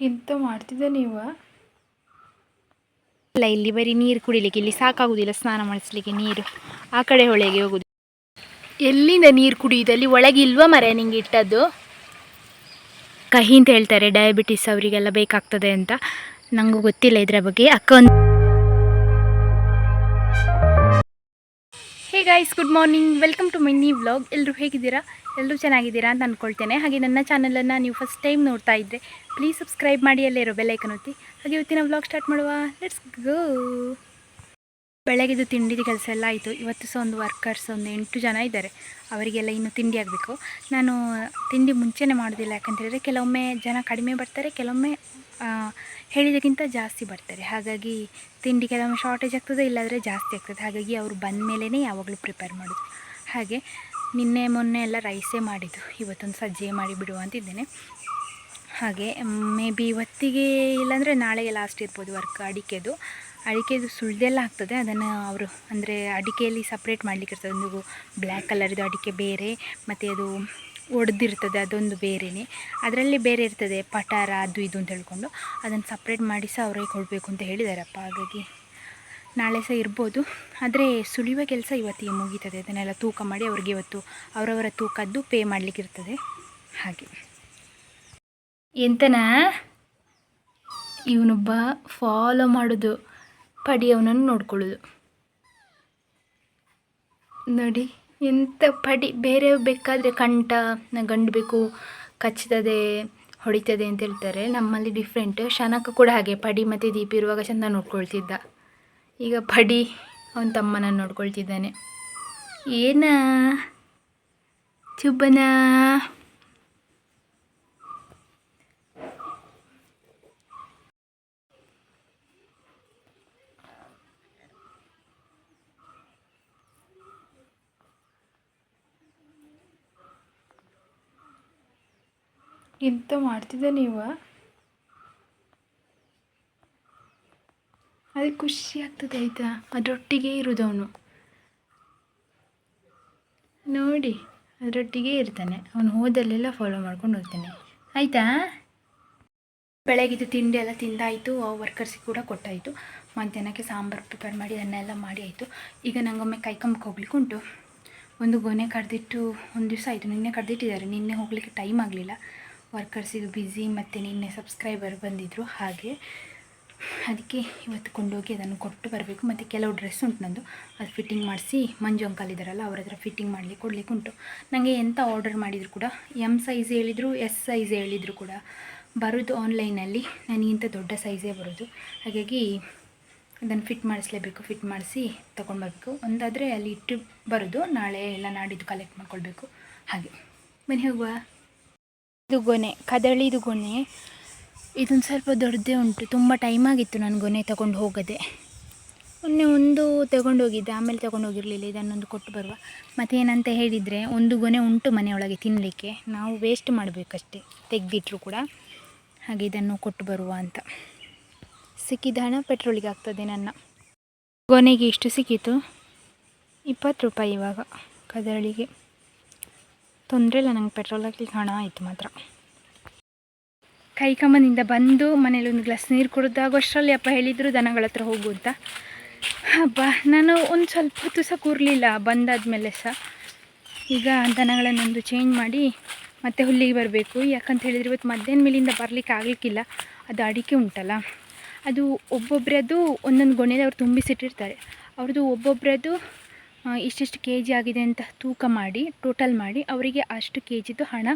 ಎಂತ ಮಾಡ್ತಿದ್ದೆ ನೀವು? ಇಲ್ಲ ಇಲ್ಲಿ ಬರೀ ನೀರು ಕುಡಿಲಿಕ್ಕೆ ಇಲ್ಲಿ ಸಾಕಾಗುದಿಲ್ಲ ಸ್ನಾನ ಮಾಡಿಸ್ಲಿಕ್ಕೆ ನೀರು. ಆ ಕಡೆ ಹೊಳೆಗೆ ಹೋಗುದು. ಎಲ್ಲಿಂದ ನೀರು ಕುಡಿಯುದು? ಅಲ್ಲಿ ಒಳಗೆ ಇಲ್ವಾ ಮರ ನಿಂಗೆ ಇಟ್ಟದ್ದು? ಕಹಿ ಅಂತ ಹೇಳ್ತಾರೆ ಡಯಾಬಿಟಿಸ್ ಅವರಿಗೆಲ್ಲ ಬೇಕಾಗ್ತದೆ ಅಂತ. ನಂಗೂ ಗೊತ್ತಿಲ್ಲ ಇದರ ಬಗ್ಗೆ. ಅಕ್ಕ ಒಂದು guys good morning welcome to mini vlog ಎಲ್ಲರೂ ಹೇಗಿದ್ದೀರಾ? ಎಲ್ಲರೂ ಚೆನ್ನಾಗಿದ್ದೀರಾ ಅಂತ ಅಂದ್ಕೊಳ್ತೇನೆ ಹಾಗೆ ನನ್ನ ಚಾನಲನ್ನು ನೀವು ಫಸ್ಟ್ ಟೈಮ್ ನೋಡ್ತಾ ಇದ್ದರೆ ಪ್ಲೀಸ್ ಸಬ್ಸ್ಕ್ರೈಬ್ ಮಾಡಿ, ಅಲ್ಲೇ ಇರೋ ಬೆಲ್ಲೈಕನ್ ಒತ್ತಿ. ಹಾಗೆ ಇವತ್ತಿನ ವ್ಲಾಗ್ ಸ್ಟಾರ್ಟ್ ಮಾಡುವ. ಲೆಟ್ಸ್ ಗೋ ಬೆಳಗ್ಗೆದು ತಿಂಡಿದ ಕೆಲಸ ಎಲ್ಲ ಆಯಿತು. ಇವತ್ತು ಸಹ ಒಂದು ವರ್ಕರ್ಸ್ ಒಂದು ಎಂಟು ಜನ ಇದ್ದಾರೆ. ಅವರಿಗೆಲ್ಲ ಇನ್ನೂ ತಿಂಡಿ ಆಗಬೇಕು. ನಾನು ತಿಂಡಿ ಮುಂಚೆನೇ ಮಾಡೋದಿಲ್ಲ. ಯಾಕಂತೇಳಿದರೆ ಕೆಲವೊಮ್ಮೆ ಜನ ಕಡಿಮೆ ಬರ್ತಾರೆ, ಕೆಲವೊಮ್ಮೆ ಹೇಳಿದಕ್ಕಿಂತ ಜಾಸ್ತಿ ಬರ್ತಾರೆ. ಹಾಗಾಗಿ ತಿಂಡಿ ಕೆಲವೊಮ್ಮೆ ಶಾರ್ಟೇಜ್ ಆಗ್ತದೆ, ಇಲ್ಲಾದರೆ ಜಾಸ್ತಿ ಆಗ್ತದೆ. ಹಾಗಾಗಿ ಅವರು ಬಂದ ಮೇಲೇ ಯಾವಾಗಲೂ ಪ್ರಿಪೇರ್ ಮಾಡೋದು. ಹಾಗೆ ನಿನ್ನೆ ಮೊನ್ನೆ ಎಲ್ಲ ರೈಸೇ ಮಾಡಿದ್ದು. ಇವತ್ತೊಂದು ಸಜ್ಜೆ ಮಾಡಿ ಬಿಡುವ ಅಂತಿದ್ದೇನೆ. ಹಾಗೆ ಮೇ ಬಿ ಇವತ್ತಿಗೆ ಇಲ್ಲಾಂದರೆ ನಾಳೆಗೆ ಲಾಸ್ಟ್ ಇರ್ಬೋದು ವರ್ಕ್ ಅಡಿಕೆದು. ಅಡಿಕೆದು ಸುಳ್ದೆಲ್ಲ ಆಗ್ತದೆ. ಅದನ್ನು ಅವರು ಅಂದರೆ ಅಡಿಕೆಯಲ್ಲಿ ಸಪ್ರೇಟ್ ಮಾಡಲಿಕ್ಕೆ ಇರ್ತದೆ ಒಂದು ಬ್ಲ್ಯಾಕ್ ಕಲರ್ದು ಅಡಿಕೆ ಬೇರೆ, ಮತ್ತು ಅದು ಒಡೆದಿರ್ತದೆ, ಅದೊಂದು ಬೇರೆಯೇ ಅದರಲ್ಲಿ ಬೇರೆ ಇರ್ತದೆ, ಪಟಾರ ಅದು ಇದು ಅಂತ ಹೇಳ್ಕೊಂಡು. ಅದನ್ನು ಸಪ್ರೇಟ್ ಮಾಡಿ ಸಹ ಅವರೇ ಕೊಡಬೇಕು ಅಂತ ಹೇಳಿದಾರಪ್ಪ. ಹಾಗಾಗಿ ನಾಳೆ ಸಹ ಇರ್ಬೋದು. ಆದರೆ ಸುಳಿಯುವ ಕೆಲಸ ಇವತ್ತಿಗೆ ಮುಗೀತದೆ. ಅದನ್ನೆಲ್ಲ ತೂಕ ಮಾಡಿ ಅವ್ರಿಗೆ ಇವತ್ತು ಅವರವರ ತೂಕದ್ದು ಪೇ ಮಾಡಲಿಕ್ಕಿರ್ತದೆ ಹಾಗೆ. ಎಂತನಾ? ಇವನೊಬ್ಬ ಫಾಲೋ ಮಾಡೋದು ಪಡಿ ಅವನನ್ನು ನೋಡ್ಕೊಳ್ಳೋದು. ನೋಡಿ. ಎಂತ ಪಡಿ ಬೇರೆ ಬೇಕಾದರೆ ಕಂಠ ಗಂಡು ಬೇಕು ಕಚ್ತದೆ, ಹೊಡಿತದೆ ಅಂತ ಹೇಳ್ತಾರೆ. ನಮ್ಮಲ್ಲಿ ಡಿಫ್ರೆಂಟ್ ಶನಕ ಕೂಡ ಹಾಗೆ. ಪಡಿ ಮತ್ತು ದೀಪ ಇರುವಾಗ ಚಂದ ನೋಡ್ಕೊಳ್ತಿದ್ದ. ಈಗ ಪಡಿ, ಅವನ ತಮ್ಮನ ನೋಡ್ಕೊಳ್ತಿದ್ದಾನೆ. ಏನ? ಚುಬ್ಬನಾ? ಎಂತ ಮಾಡ್ತಿದ್ದೆ ನೀವು? ಅದು ಖುಷಿ ಆಗ್ತದೆ ಆಯಿತಾ? ಅದರೊಟ್ಟಿಗೆ ಇರೋದು ಅವನು ನೋಡಿ, ಅದರೊಟ್ಟಿಗೆ ಇರ್ತಾನೆ. ಅವನು ಹೋದಲ್ಲೆಲ್ಲ ಫಾಲೋ ಮಾಡ್ಕೊಂಡು ಹೋಗ್ತಾನೆ. ಆಯಿತಾ? ಬೆಳಗಿದ್ದು ತಿಂಡಿ ಎಲ್ಲ ತಿಂದಾಯಿತು. ವರ್ಕರ್ಸಿಗೆ ಕೂಡ ಕೊಟ್ಟಾಯಿತು. ಮಧ್ಯಾಹ್ನಕ್ಕೆ ಸಾಂಬಾರು ಪ್ರಿಪೇರ್ ಮಾಡಿ ಅದನ್ನೆಲ್ಲ ಮಾಡಿ ಆಯಿತು. ಈಗ ನಂಗೊಮ್ಮೆ ಕೈಕಂಬಕ್ಕೆ ಹೋಗ್ಲಿಕ್ಕೆ ಉಂಟು. ಒಂದು ಗೊನೆ ಕಡ್ದಿಟ್ಟು, ಒಂದು ದಿವಸ ಆಯಿತು. ನಿನ್ನೆ ಕಡ್ದಿಟ್ಟಿದ್ದಾರೆ. ನಿನ್ನೆ ಹೋಗಲಿಕ್ಕೆ ಟೈಮ್ ಆಗಲಿಲ್ಲ. ವರ್ಕರ್ಸಿಗೆ ಬ್ಯುಸಿ ಮತ್ತು ನಿನ್ನೆ ಸಬ್ಸ್ಕ್ರೈಬರ್ ಬಂದಿದ್ದರು ಹಾಗೆ. ಅದಕ್ಕೆ ಇವತ್ತು ಕೊಂಡೋಗಿ ಅದನ್ನು ಕೊಟ್ಟು ಬರಬೇಕು. ಮತ್ತು ಕೆಲವು ಡ್ರೆಸ್ ಉಂಟು ನಂದು. ಅದು ಫಿಟ್ಟಿಂಗ್ ಮಾಡಿಸಿ ಮಂಜು ಅಂಕಲ್ ಇದ್ದಾರಲ್ಲ ಅವ್ರ ಹತ್ರ ಫಿಟ್ಟಿಂಗ್ ಮಾಡಲಿಕ್ಕೆ ಕೊಡಲಿಕ್ಕೆ ಉಂಟು. ನನಗೆ ಎಂಥ ಆರ್ಡರ್ ಮಾಡಿದ್ರು ಕೂಡ ಎಂ ಸೈಜ್ ಹೇಳಿದರು ಎಸ್ ಸೈಜ್ ಹೇಳಿದರು ಕೂಡ ಬರೋದು ಆನ್ಲೈನಲ್ಲಿ ನನಗಿಂತ ದೊಡ್ಡ ಸೈಜೇ ಬರೋದು. ಹಾಗಾಗಿ ಅದನ್ನು ಫಿಟ್ ಮಾಡಿಸ್ಲೇಬೇಕು ಫಿಟ್ ಮಾಡಿಸಿ ತೊಗೊಂಡು ಬರಬೇಕು ಒಂದಾದರೆ ಅಲ್ಲಿ ಇಟ್ಟು ಬರೋದು, ನಾಳೆ ಎಲ್ಲ ನಾಡಿದ್ದು ಕಲೆಕ್ಟ್ ಮಾಡ್ಕೊಳ್ಬೇಕು. ಹಾಗೆ. ಬನ್ನಿ ಹೋಗುವ. ಇದು ಗೊನೆ, ಕದಳಿದು ಗೊನೆ. ಇದೊಂದು ಸ್ವಲ್ಪ ದೊಡ್ಡದೇ ಉಂಟು, ತುಂಬ ಟೈಮ್ ಆಗಿತ್ತು ನಾನು ಗೊನೆ ತಗೊಂಡು ಹೋಗದೆ. ಮೊನ್ನೆ ಒಂದು ತಗೊಂಡೋಗಿದ್ದೆ ಆಮೇಲೆ ತಗೊಂಡೋಗಿರಲಿಲ್ಲ ಇದನ್ನೊಂದು ಕೊಟ್ಟು ಬರುವ. ಮತ್ತೇನಂತ ಹೇಳಿದರೆ, ಒಂದು ಗೊನೆ ಉಂಟು ಮನೆಯೊಳಗೆ ತಿನ್ನಲಿಕ್ಕೆ ನಾವು ವೇಸ್ಟ್ ಮಾಡಬೇಕಷ್ಟೇ, ತೆಗೆದಿಟ್ರು ಕೂಡ. ಹಾಗೆ ಇದನ್ನು ಕೊಟ್ಟು ಬರುವ ಅಂತ. ಸಿಕ್ಕಿದ ಹಣ ಪೆಟ್ರೋಲಿಗೆ ಆಗ್ತದೆ ನನ್ನ. ಗೊನೆಗೆ ಇಷ್ಟು ಸಿಕ್ಕಿತು, ಇಪ್ಪತ್ತು ರೂಪಾಯಿ ಇವಾಗ, ಕದಳಿಗೆ. ತೊಂದರೆ ಇಲ್ಲ, ನಂಗೆ ಪೆಟ್ರೋಲ್ ಹಾಕ್ಲಿಕ್ಕೆ ಹಣ ಆಯಿತು ಮಾತ್ರ. ಕೈ ಕಮ್ಮನಿಂದ ಬಂದು ಮನೇಲಿ ಒಂದು ಗ್ಲಾಸ್ ನೀರು ಕುಡಿದಾಗುವಷ್ಟರಲ್ಲಿ ಅಪ್ಪ ಹೇಳಿದರು, ದನಗಳ ಹತ್ರ ಹೋಗು ಅಂತ. ಹಬ್ಬ, ನಾನು ಒಂದು ಸ್ವಲ್ಪ ಹೊತ್ತು ಸಹ ಕೂರಲಿಲ್ಲ, ಬಂದಾದಮೇಲೆ ಸಹ. ಈಗ ದನಗಳನ್ನೊಂದು ಚೇಂಜ್ ಮಾಡಿ ಮತ್ತೆ ಹುಲ್ಲಿಗೆ ಬರಬೇಕು. ಯಾಕಂತ ಹೇಳಿದರೆ ಇವತ್ತು ಮಧ್ಯಾಹ್ನ ಮೇಲಿಂದ ಬರಲಿಕ್ಕೆ ಆಗಲಿಕ್ಕಿಲ್ಲ. ಅದು ಅಡಿಕೆ ಉಂಟಲ್ಲ. ಅದು ಒಬ್ಬೊಬ್ಬರದ್ದು ಒಂದೊಂದು ಗೊನೆಯಲ್ಲಿ ಅವ್ರು ತುಂಬಿಸಿಟ್ಟಿರ್ತಾರೆ. ಅವ್ರದ್ದು ಒಬ್ಬೊಬ್ಬರದ್ದು ಇಷ್ಟಿಷ್ಟು ಕೆ ಜಿ ಆಗಿದೆ ಅಂತ ತೂಕ ಮಾಡಿ ಟೋಟಲ್ ಮಾಡಿ ಅವರಿಗೆ ಅಷ್ಟು ಕೆ ಜಿದು ಹಣ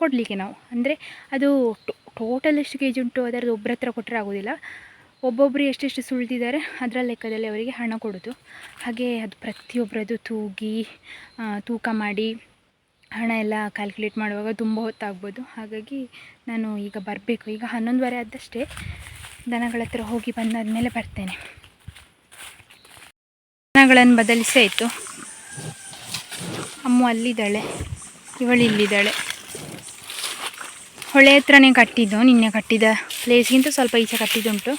ಕೊಡಲಿಕ್ಕೆ ನಾವು. ಅಂದರೆ ಅದು ಟೋಟಲ್ ಎಷ್ಟು ಕೆ ಜಿ ಉಂಟು ಅದರದ್ದು ಒಬ್ಬರ ಹತ್ರ ಕೊಟ್ಟರೆ ಆಗೋದಿಲ್ಲ. ಒಬ್ಬೊಬ್ಬರು ಎಷ್ಟೆಷ್ಟು ಸುಳಿದಿದ್ದಾರೆ, ಅದರ ಲೆಕ್ಕದಲ್ಲಿ ಅವರಿಗೆ ಹಣ ಕೊಡೋದು. ಹಾಗೆ ಅದು ಪ್ರತಿಯೊಬ್ಬರದ್ದು ತೂಗಿ ತೂಕ ಮಾಡಿ ಹಣ ಎಲ್ಲ ಕ್ಯಾಲ್ಕುಲೇಟ್ ಮಾಡುವಾಗ ತುಂಬ ಹೊತ್ತಾಗ್ಬೋದು. ಹಾಗಾಗಿ ನಾನು ಈಗ ಬರಬೇಕು. ಈಗ ಹನ್ನೊಂದುವರೆ ಆದಷ್ಟೇ ದನಗಳ ಹತ್ರ ಹೋಗಿ ಬಂದಾದಮೇಲೆ ಬರ್ತೇನೆ. ದನಗಳನ್ನು ಬದಲಿಸಿ ಆಯಿತು ಅಮ್ಮ ಅಲ್ಲಿದ್ದಾಳೆ, ಇವಳು ಇಲ್ಲಿದ್ದಾಳೆ. ಹೊಳೆ ಹತ್ರನೇ ಕಟ್ಟಿದ್ದು, ನಿನ್ನೆ ಕಟ್ಟಿದ ಪ್ಲೇಸ್ಗಿಂತ ಸ್ವಲ್ಪ ಈಚೆ ಕಟ್ಟಿದ್ದುಂಟು.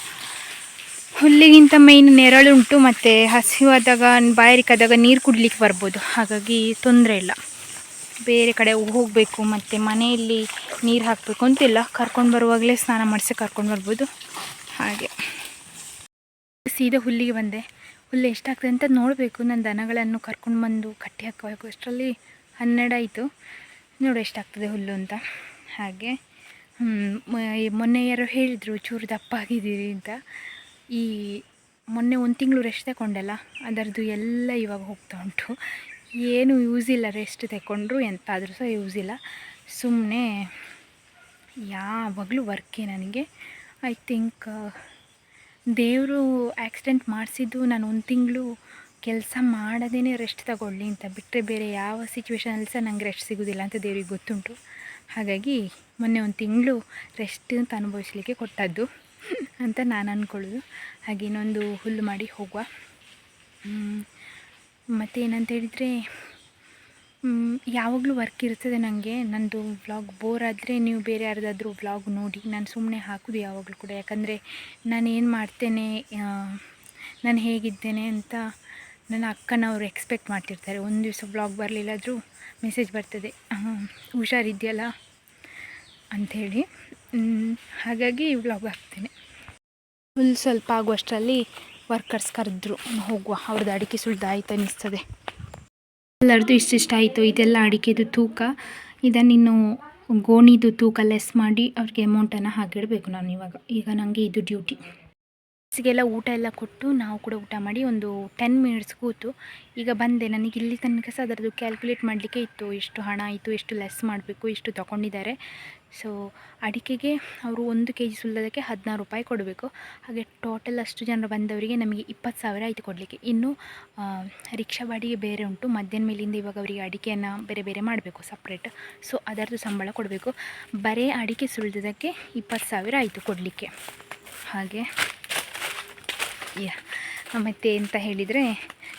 ಹುಲ್ಲಿಗಿಂತ ಮೇಯ್ನ್ ನೆರಳುಂಟು ಮತ್ತು ಹಸಿವಾದಾಗ ಬಾಯಾರಿಕಾದಾಗ ನೀರು ಕುಡ್ಲಿಕ್ಕೆ ಬರ್ಬೋದು. ಹಾಗಾಗಿ ತೊಂದರೆ ಇಲ್ಲ. ಬೇರೆ ಕಡೆ ಹೋಗಬೇಕು, ಮತ್ತು ಮನೆಯಲ್ಲಿ ನೀರು ಹಾಕಬೇಕು ಅಂತಿಲ್ಲ. ಕರ್ಕೊಂಡು ಬರುವಾಗಲೇ ಸ್ನಾನ ಮಾಡಿಸಿ ಕರ್ಕೊಂಡು ಬರ್ಬೋದು. ಹಾಗೆ. ಸೀದಾ ಹುಲ್ಲಿಗೆ ಬಂದೆ. ಹುಲ್ಲು ಎಷ್ಟಾಗ್ತದೆ ಅಂತ ನೋಡಬೇಕು. ನಾನು ದನಗಳನ್ನು ಕರ್ಕೊಂಡು ಬಂದು ಕಟ್ಟಿ ಹಾಕಬೇಕು. ಅಷ್ಟರಲ್ಲಿ ಹನ್ನೆರಡು ಆಯಿತು. ನೋಡು ಎಷ್ಟಾಗ್ತದೆ ಹುಲ್ಲು ಅಂತ. ಹಾಗೆ ಮೊನ್ನೆ ಯಾರೋ ಹೇಳಿದರು, ಚೂರು ದಪ್ಪ ಆಗಿದ್ದೀರಿ ಅಂತ. ಈ ಮೊನ್ನೆ ಒಂದು ತಿಂಗಳು ರೆಸ್ಟ್ ತಗೊಂಡಲ್ಲ ಅದರದ್ದು ಎಲ್ಲ ಇವಾಗ ಹೋಗ್ತಾ ಉಂಟು. ಏನು ಯೂಸ್ ಇಲ್ಲ ರೆಸ್ಟ್ ತಗೊಂಡ್ರು ಎಂತಾದರೂ ಸಹ ಯೂಸ್ ಇಲ್ಲ. ಸುಮ್ಮನೆ ಯಾವಾಗಲೂ ವರ್ಕೇ ನನಗೆ. ಐ ಥಿಂಕ್ ದೇವರು ಆಕ್ಸಿಡೆಂಟ್ ಮಾಡಿಸಿದ್ದು ನಾನು ಒಂದು ತಿಂಗಳು ಕೆಲಸ ಮಾಡದೇ ರೆಸ್ಟ್ ತಗೊಳ್ಳಿ ಅಂತ ಬಿಟ್ಟರೆ ಬೇರೆ ಯಾವ ಸಿಚುವೇಶನಲ್ಲಿ ಸಹ ನನಗೆ ರೆಸ್ಟ್ ಸಿಗೋದಿಲ್ಲ ಅಂತ ದೇವ್ರಿಗೆ ಗೊತ್ತುಂಟು. ಹಾಗಾಗಿ ಮೊನ್ನೆ ಒಂದು ತಿಂಗಳು ರೆಸ್ಟ್ ಅಂತ ಅನುಭವಿಸ್ಲಿಕ್ಕೆ ಕೊಟ್ಟದ್ದು ಅಂತ ನಾನು ಅಂದ್ಕೊಳ್ಳೋದು ಹಾಗೆ ಇನ್ನೊಂದು ಹುಲ್ಲು ಮಾಡಿ ಹೋಗುವ. ಮತ್ತು ಏನಂತ ಹೇಳಿದರೆ ಯಾವಾಗಲೂ ವರ್ಕ್ ಇರ್ತದೆ ನನಗೆ ನನ್ನದು ವ್ಲಾಗ್ ಬೋರ್ ಆದರೆ ನೀವು ಬೇರೆ ಯಾರ್ದಾದ್ರೂ ವ್ಲಾಗ್ ನೋಡಿ ನಾನು ಸುಮ್ಮನೆ ಹಾಕೋದು ಯಾವಾಗಲೂ ಕೂಡ. ಯಾಕಂದರೆ ನಾನು ಏನು ಮಾಡ್ತೇನೆ ನಾನು ಹೇಗಿದ್ದೇನೆ ಅಂತ ನನ್ನ ಅಕ್ಕನವರು ಎಕ್ಸ್ಪೆಕ್ಟ್ ಮಾಡ್ತಿರ್ತಾರೆ. ಒಂದು ದಿವಸ ವ್ಲಾಗ್ ಬರಲಿಲ್ಲಾದರೂ ಮೆಸೇಜ್ ಬರ್ತದೆ. ಹುಷಾರಿದೆಯಲ್ಲ ಅಂಥೇಳಿ. ಹಾಗಾಗಿ ವ್ಲಾಗ್ ಹಾಕ್ತೇನೆ. ಫುಲ್ ಸ್ವಲ್ಪ ಆಗುವಷ್ಟರಲ್ಲಿ ವರ್ಕರ್ಸ್ ಕರೆದ್ರು ಹೋಗುವ. ಅವ್ರದ್ದು ಅಡಿಕೆ ಸುಳ್ದು ಅನ್ನಿಸ್ತದೆ. ಎಲ್ಲರದ್ದು ಇಷ್ಟಿಷ್ಟ ಆಯಿತು. ಇದೆಲ್ಲ ಅಡಿಕೆದು ತೂಕ. ಇದನ್ನಿನ್ನು ಗೋಣಿದು ತೂಕ ಲೆಸ್ ಮಾಡಿ ಅವ್ರಿಗೆ ಅಮೌಂಟನ್ನು ಹಾಕಿಡಬೇಕು ನಾನು ಇವಾಗ. ಈಗ ನನಗೆ ಇದು ಡ್ಯೂಟಿ ಸಿಗೆಲ್ಲ ಊಟ ಎಲ್ಲ ಕೊಟ್ಟು ನಾವು ಕೂಡ ಊಟ ಮಾಡಿ ಒಂದು ಟೆನ್ ಮಿನಿಟ್ಸ್ ಕೂತು ಈಗ ಬಂದೆ. ನನಗೆ ಇಲ್ಲಿ ತನಕ ಸಹ ಅದರದ್ದು ಕ್ಯಾಲ್ಕುಲೇಟ್ ಮಾಡಲಿಕ್ಕೆ ಇತ್ತು. ಎಷ್ಟು ಹಣ ಆಯಿತು ಎಷ್ಟು ಲೆಸ್ ಮಾಡಬೇಕು ಎಷ್ಟು ತಗೊಂಡಿದ್ದಾರೆ. ಸೊ ಅಡಿಕೆಗೆ ಅವರು ಒಂದು ಕೆ ಜಿ ಸುಲ್ಲದಕ್ಕೆ ಹದಿನಾರು ರೂಪಾಯಿ ಕೊಡಬೇಕು. ಹಾಗೆ ಟೋಟಲ್ ಅಷ್ಟು ಜನರು ಬಂದವರಿಗೆ ನಮಗೆ ಇಪ್ಪತ್ತು ಸಾವಿರ ಆಯಿತು ಕೊಡಲಿಕ್ಕೆ. ಇನ್ನು ರಿಕ್ಷಾ ಬಾಡಿಗೆ ಬೇರೆ ಉಂಟು. ಮಧ್ಯಾಹ್ನ ಮೇಲಿಂದ ಇವಾಗ ಅವರಿಗೆ ಅಡಿಕೆಯನ್ನು ಬೇರೆ ಬೇರೆ ಮಾಡಬೇಕು ಸಪ್ರೇಟ್ ಸೊ ಅದರದ್ದು ಸಂಬಳ ಕೊಡಬೇಕು. ಬರೀ ಅಡಿಕೆ ಸುಲಿದಕ್ಕೆ ಇಪ್ಪತ್ತು ಸಾವಿರ ಆಯಿತು ಕೊಡಲಿಕ್ಕೆ. ಹಾಗೆ. ಮತ್ತು ಎಂತ ಹೇಳಿದರೆ,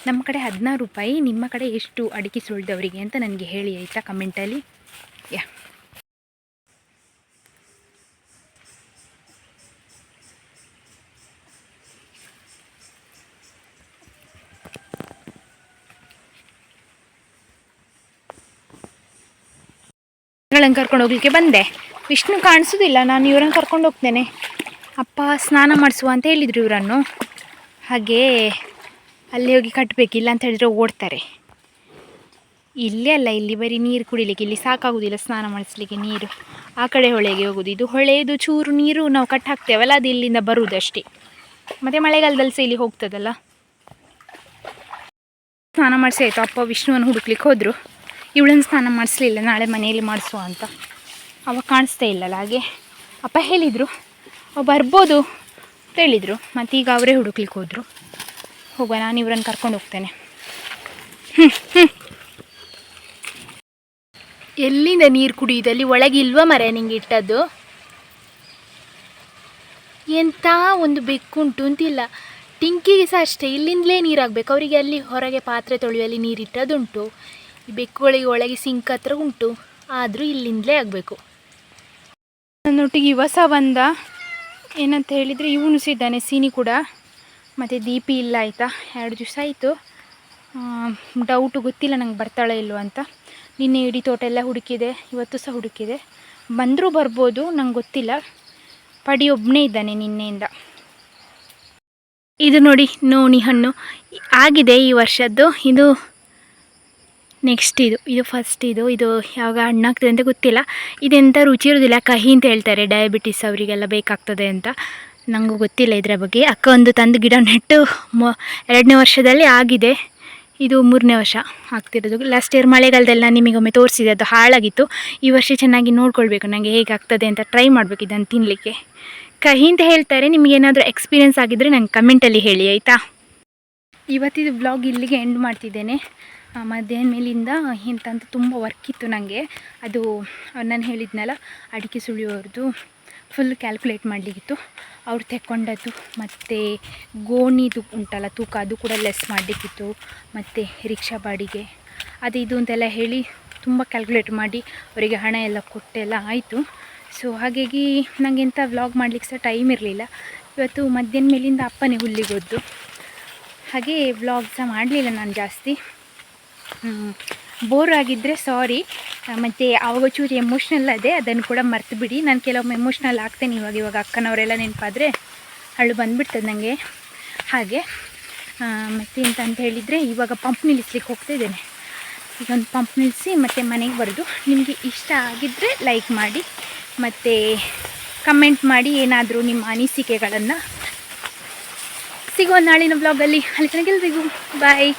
ನಮ್ಮ ಕಡೆ ಹದಿನಾರು ರೂಪಾಯಿ, ನಿಮ್ಮ ಕಡೆ ಎಷ್ಟು ಅಡಿಕೆ ಸುಳಿದವರಿಗೆ ಅಂತ ನನಗೆ ಹೇಳಿ, ಆಯಿತಾ ಕಮೆಂಟಲ್ಲಿ ಯಾ. ಗಳನ್ನು ಕರ್ಕೊಂಡು ಹೋಗ್ಲಿಕ್ಕೆ ಬಂದೆ. ವಿಷ್ಣು ಕಾಣಿಸೋದಿಲ್ಲ, ನಾನು ಇವ್ರನ್ನ ಕರ್ಕೊಂಡು ಹೋಗ್ತೇನೆ. ಅಪ್ಪ, ಸ್ನಾನ ಮಾಡಿಸುವ ಅಂತ ಹೇಳಿದರು ಇವರನ್ನು. ಹಾಗೆ ಅಲ್ಲಿ ಹೋಗಿ ಕಟ್ಟಬೇಕಿಲ್ಲ ಅಂತ ಹೇಳಿದ್ರೆ ಓಡ್ತಾರೆ. ಇಲ್ಲೇ ಅಲ್ಲ, ಇಲ್ಲಿ ಬರೀ ನೀರು ಕುಡಿಲಿಕ್ಕೆ, ಇಲ್ಲಿ ಸಾಕಾಗೋದಿಲ್ಲ ಸ್ನಾನ ಮಾಡಿಸ್ಲಿಕ್ಕೆ ನೀರು. ಆ ಕಡೆ ಹೊಳೆಗೆ ಹೋಗೋದು, ಇದು ಹೊಳೆದು ಚೂರು ನೀರು ನಾವು ಕಟ್ ಹಾಕ್ತೇವಲ್ಲ, ಅದು ಇಲ್ಲಿಂದ ಬರುವುದಷ್ಟೇ ಮತ್ತು ಮಳೆಗಾಲದಲ್ಲಿ ಸಹ ಇಲ್ಲಿ ಹೋಗ್ತದಲ್ಲ? ಸ್ನಾನ ಮಾಡಿಸಿ ಆಯಿತು, ಅಪ್ಪ ವಿಷ್ಣುವನ್ನು ಹುಡುಕ್ಲಿಕ್ಕೆ ಹೋದರು. ಇವಳನ್ನು ಸ್ನಾನ ಮಾಡಿಸ್ಲಿಲ್ಲ, ನಾಳೆ ಮನೆಯಲ್ಲಿ ಮಾಡಿಸುವ ಅಂತ. ಅವ ಕಾಣಿಸ್ತಾ ಇಲ್ಲಲ್ಲ, ಹಾಗೆ. ಅಪ್ಪ ಹೇಳಿದರು, ಅವ ಬರ್ಬೋದು. ಹೇಳಿದರು. ಮತ್ತು ಈಗ ಅವರೇ ಹುಡುಕ್ಲಿಕ್ಕೆ ಹೋದರು. ಹೋಗುವ, ನಾನು ಇವರನ್ನು ಕರ್ಕೊಂಡು ಹೋಗ್ತೇನೆ. ಎಲ್ಲಿಂದ ನೀರು ಕುಡಿಯೋದಲ್ಲಿ ಒಳಗೆ ಇಲ್ವಾ ಮರ ನಿಂಗೆ ಇಟ್ಟದ್ದು? ಎಂಥ ಒಂದು ಬೆಕ್ಕುಂಟು ಅಂತಿಲ್ಲ. ಟಿಂಕಿಗೆ ಸಹ ಅಷ್ಟೇ, ಇಲ್ಲಿಂದಲೇ ನೀರಾಗಬೇಕು. ಅವರಿಗೆ ಅಲ್ಲಿ ಹೊರಗೆ ಪಾತ್ರೆ ತೊಳೆಯುವಲ್ಲಿ ನೀರಿಟ್ಟದುಂಟು ಈ ಬೆಕ್ಕುಗಳಿಗೆ ಒಳಗೆ ಸಿಂಕ್ ಹತ್ರ ಉಂಟು. ಆದರೂ ಇಲ್ಲಿಂದಲೇ ಆಗಬೇಕು. ನನ್ನೊಟ್ಟಿಗೆ ಇವ ಸಹ ಬಂದ. ಏನಂತ ಹೇಳಿದರೆ ಇವನು ಸಿದ್ದಾನೆ ಸೀನಿ ಕೂಡ. ಮತ್ತು ದೀಪಿ ಇಲ್ಲ ಆಯಿತಾ? ಎರಡು ದಿವಸ ಆಯಿತು. ಡೌಟು ಗೊತ್ತಿಲ್ಲ ನಂಗೆ ಬರ್ತಾಳೆ ಇಲ್ವೋ ಅಂತ. ನಿನ್ನೆ ಇಡೀ ತೋಟ ಎಲ್ಲ ಹುಡುಕಿದೆ, ಇವತ್ತು ಸಹ ಹುಡುಕಿದೆ. ಬಂದರೂ ಬರ್ಬೋದು, ನಂಗೆ ಗೊತ್ತಿಲ್ಲ. ಪಡಿ ಒಬ್ಬನೇ ಇದ್ದಾನೆ ನಿನ್ನೆಯಿಂದ. ಇದು ನೋಡಿ, ನೋಣಿ ಹಣ್ಣು. ಆಗಿದೆ ಈ ವರ್ಷದ್ದು. ಇದು ನೆಕ್ಸ್ಟ್ ಇದು ಇದು ಫಸ್ಟ್ ಇದು ಇದು ಯಾವಾಗ ಹಣ್ಣಾಗ್ತದೆ ಅಂತ ಗೊತ್ತಿಲ್ಲ. ಇದೆಂಥ ರುಚಿ ಇರೋದಿಲ್ಲ, ಕಹಿ ಅಂತ ಹೇಳ್ತಾರೆ ಡಯಾಬಿಟಿಸ್ ಅವರಿಗೆಲ್ಲ ಬೇಕಾಗ್ತದೆ ಅಂತ. ನನಗೂ ಗೊತ್ತಿಲ್ಲ ಇದರ ಬಗ್ಗೆ. ಅಕ್ಕ ಒಂದು ತಂದು ಗಿಡ ನೆಟ್ಟು, ಮೊ, ಎರಡನೇ ವರ್ಷದಲ್ಲಿ ಆಗಿದೆ. ಇದು ಮೂರನೇ ವರ್ಷ ಆಗ್ತಿರೋದು. ಲಾಸ್ಟ್ ಇಯರ್ ಮಳೆಗಾಲದಲ್ಲಿ ನಾನು ನಿಮಗೊಮ್ಮೆ ತೋರಿಸಿದೆ, ಅದು ಹಾಳಾಗಿತ್ತು. ಈ ವರ್ಷ ಚೆನ್ನಾಗಿ ನೋಡ್ಕೊಳ್ಬೇಕು ನನಗೆ ಹೇಗಾಗ್ತದೆ ಅಂತ ಟ್ರೈ ಮಾಡಬೇಕು ಇದನ್ನು ತಿನ್ನಲಿಕ್ಕೆ ಕಹಿ ಅಂತ ಹೇಳ್ತಾರೆ ನಿಮಗೇನಾದರೂ ಎಕ್ಸ್ಪೀರಿಯೆನ್ಸ್ ಆಗಿದ್ದರೆ ನಂಗೆ ಕಮೆಂಟಲ್ಲಿ ಹೇಳಿ, ಆಯಿತಾ? ಇವತ್ತಿದು ಬ್ಲಾಗ್ ಇಲ್ಲಿಗೆ ಎಂಡ್ ಮಾಡ್ತಿದ್ದೇನೆ. ಮಧ್ಯಾಹ್ನ ಮೇಲಿಂದ ಎಂತಂತ ತುಂಬ ವರ್ಕ್ ಇತ್ತು ನನಗೆ ಅದು, ನಾನು ಹೇಳಿದ್ನಲ್ಲ, ಅಡಿಕೆ ಸುಳಿಯೋರ್ದು ಫುಲ್ ಕ್ಯಾಲ್ಕುಲೇಟ್ ಮಾಡಲಿಕ್ಕಿತ್ತು. ಅವ್ರು ತೆಕ್ಕೊಂಡದ್ದು, ಮತ್ತು ಗೋಣಿದು ಉಂಟಲ್ಲ ತೂಕ, ಅದು ಕೂಡ ಲೆಸ್ ಮಾಡಲಿಕ್ಕಿತ್ತು. ಮತ್ತು ರಿಕ್ಷಾ ಬಾಡಿಗೆ, ಅದು ಇದು ಅಂತೆಲ್ಲ ಹೇಳಿ ತುಂಬ ಕ್ಯಾಲ್ಕುಲೇಟ್ ಮಾಡಿ ಅವರಿಗೆ ಹಣ ಎಲ್ಲ ಕೊಟ್ಟೆಲ್ಲ ಆಯಿತು. ಸೊ ಹಾಗಾಗಿ ನನಗೆ ಎಂಥ ವ್ಲಾಗ್ ಮಾಡಲಿಕ್ಕೆ ಸಹ ಟೈಮ್ ಇರಲಿಲ್ಲ. ಇವತ್ತು ಮಧ್ಯಾಹ್ನ ಮೇಲಿಂದ ಅಪ್ಪನೇ ಹುಲ್ಲಿಗೆ ಹೋದ್ದು ಹಾಗೆ ವ್ಲಾಗ್ ಸಹ ಮಾಡಲಿಲ್ಲ ನಾನು ಜಾಸ್ತಿ. ಬೋರ್ ಆಗಿದ್ದರೆ ಸಾರಿ ಮತ್ತು ಆವಾಗ ಚೂರು ಎಮೋಷ್ನಲ್ ಅದೇ, ಅದನ್ನು ಕೂಡ ಮರ್ತು ಬಿಡಿ ನಾನು ಕೆಲವೊಮ್ಮೆ ಎಮೋಷ್ನಲ್ ಆಗ್ತೇನೆ ಇವಾಗ ಇವಾಗ ಅಕ್ಕನವರೆಲ್ಲ ನೆನಪಾದರೆ ಅಳು ಬಂದುಬಿಡ್ತದೆ ನನಗೆ ಹಾಗೆ ಮತ್ತು ಎಂತ ಅಂತ ಹೇಳಿದರೆ ಇವಾಗ ಪಂಪ್ ನಿಲ್ಲಿಸ್ಲಿಕ್ಕೆ ಹೋಗ್ತಾ ಇದ್ದೇನೆ. ಈಗ ಒಂದು ಪಂಪ್ ನಿಲ್ಲಿಸಿ ಮತ್ತು ಮನೆಗೆ ಬರೋದು. ನಿಮಗೆ ಇಷ್ಟ ಆಗಿದ್ದರೆ ಲೈಕ್ ಮಾಡಿ, ಮತ್ತು ಕಮೆಂಟ್ ಮಾಡಿ ಏನಾದರೂ ನಿಮ್ಮ ಅನಿಸಿಕೆಗಳನ್ನು ಸಿಗುವ ನಾಳಿನ ಬ್ಲಾಗಲ್ಲಿ ಅಲ್ಲಿ. ತನಕ ಎಲ್ರಿಗೂ ಬಾಯ್